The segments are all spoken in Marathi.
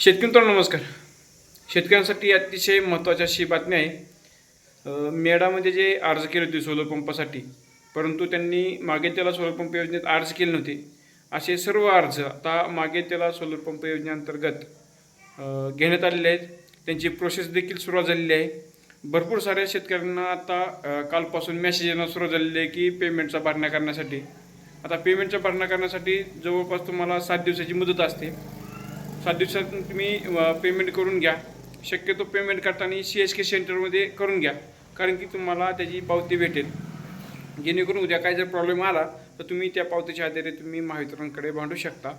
शेतकरी मित्रांनो नमस्कार. शेतकऱ्यांसाठी अतिशय महत्त्वाची अशी बातमी आहे. मेडामध्ये जे अर्ज केले होते सोलर पंपासाठी परंतु त्यांनी मागे त्याला सोलर पंप योजनेत अर्ज केले नव्हते. असे सर्व अर्ज आता मागे त्याला सोलर पंप योजनेअंतर्गत घेण्यात आलेले आहेत. त्यांची प्रोसेस देखील सुरुवात झालेली आहे. भरपूर साऱ्या शेतकऱ्यांना आता कालपासून मेसेज येणं सुरू झालेले आहे की पेमेंटचा भरणा करण्यासाठी. आता पेमेंटचा भरणा करण्यासाठी जवळपास तुम्हाला सात दिवसाची मुदत असते. सात दिवसात तुम्ही पेमेंट करून घ्या. शक्यतो पेमेंट करताना सी एस के सेंटरमध्ये करून घ्या. कारण की तुम्हाला त्याची पावती भेटेल. जेणेकरून उद्या काय जर प्रॉब्लेम आला तर तुम्ही त्या पावतीच्या आधारे तुम्ही महावितरणकडे भांडू शकता.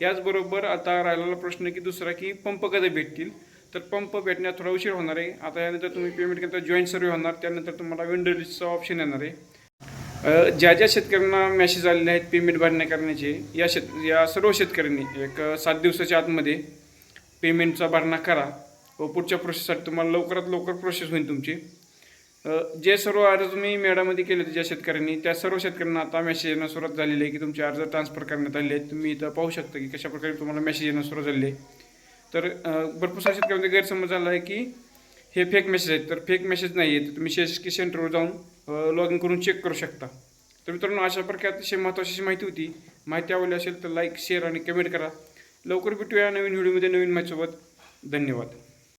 याचबरोबर आता राहिलेला प्रश्न की दुसरा की पंप कधी भेटतील? तर पंप भेटण्यात थोडा उशीर होणार आहे. आता यानंतर तुम्ही पेमेंट केलं जॉईंट सर्वे होणार. त्यानंतर तुम्हाला विंडो लिस्टचा ऑप्शन येणार आहे. ज्या ज्या शेतकऱ्यांना मॅसेज आलेले आहेत पेमेंट भरण्या करण्याचे या शेत या सर्व शेतकऱ्यांनी एक सात दिवसाच्या आतमध्ये पेमेंटचा भरणा करा. व पुढच्या प्रोसेससाठी तुम्हाला लवकरात लवकर प्रोसेस होईल तुमची. जे सर्व अर्ज तुम्ही मेळामध्ये केले होते ज्या शेतकऱ्यांनी त्या सर्व शेतकऱ्यांना आता मेसेज येणं सुरुवात झालेली आहे की तुमचे अर्ज ट्रान्सफर करण्यात आले आहेत. तुम्ही इथं पाहू शकता की कशा प्रकारे तुम्हाला मेसेज येणं सुरू झालेले आहे. तर भरपूरशा भरपूर शेतकऱ्यांमध्ये गैरसमज झाला आहे की हे फेक मेसेज आहेत. तर फेक मेसेज नाही आहे तर तुम्ही शेष सेंटरवर जाऊन लॉग इन करून चेक करू शकता. तर मित्रांनो अशा प्रकारे अतिशय महत्त्वाची माहिती होती. माहिती आवडली असेल तर लाईक शेअर आणि कमेंट करा. लवकर भेटूया नवीन व्हिडिओमध्ये नवीन माझ्यासोबत धन्यवाद.